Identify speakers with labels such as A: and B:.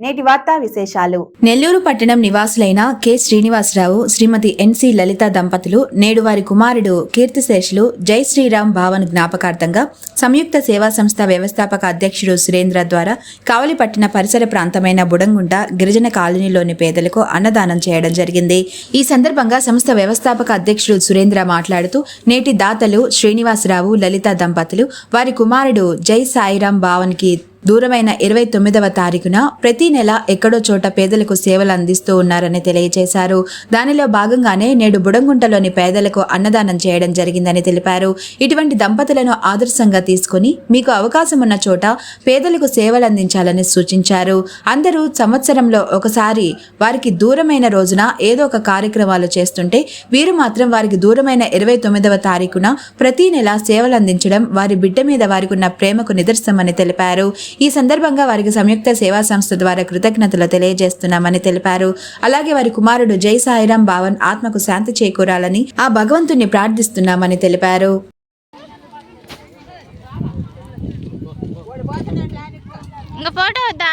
A: నేటి వార్తా విశేషాలు.
B: నెల్లూరు పట్టణం నివాసులైన కె. శ్రీనివాసరావు శ్రీమతి ఎన్సి లలిత దంపతులు నేడు వారి కుమారుడు కీర్తిశేషులు జై శ్రీరామ్ భావన్ జ్ఞాపకార్థంగా సంయుక్త సేవా సంస్థ వ్యవస్థాపక అధ్యక్షుడు సురేంద్ర ద్వారా కావలిపట్టిన పరిసర ప్రాంతమైన బుడంగుంట గిరిజన కాలనీలోని పేదలకు అన్నదానం చేయడం జరిగింది. ఈ సందర్భంగా సంస్థ వ్యవస్థాపక అధ్యక్షుడు సురేంద్ర మాట్లాడుతూ నేటి దాతలు శ్రీనివాసరావు లలిత దంపతులు వారి కుమారుడు జై సాయిరాం భావన్కి దూరమైన ఇరవై తొమ్మిదవ తారీఖున ప్రతి నెల ఎక్కడో చోట పేదలకు సేవలు అందిస్తూ ఉన్నారని తెలియజేశారు. దానిలో భాగంగానే నేడు బుడంగుంటలోని పేదలకు అన్నదానం చేయడం జరిగిందని తెలిపారు. ఇటువంటి దంపతులను ఆదర్శంగా తీసుకుని మీకు అవకాశం ఉన్న చోట పేదలకు సేవలు అందించాలని సూచించారు. అందరూ సంవత్సరంలో ఒకసారి వారికి దూరమైన రోజున ఏదో ఒక కార్యక్రమాలు చేస్తుంటే వీరు మాత్రం వారికి దూరమైన ఇరవై తొమ్మిదవ తారీఖున ప్రతి నెల సేవలు అందించడం వారి బిడ్డ మీద వారికి ఉన్న ప్రేమకు నిదర్శనమని తెలిపారు. ఈ సందర్భంగా వారికి సంయుక్త సేవా సంస్థ ద్వారా కృతజ్ఞతలు తెలియజేస్తున్నామని తెలిపారు. అలాగే వారి కుమారుడు జై సాయిరాం భావన్ ఆత్మకు శాంతి చేకూరాలని ఆ భగవంతుణ్ణి ప్రార్థిస్తున్నామని తెలిపారు.
C: ఇంకా ఫోటో వద్దా?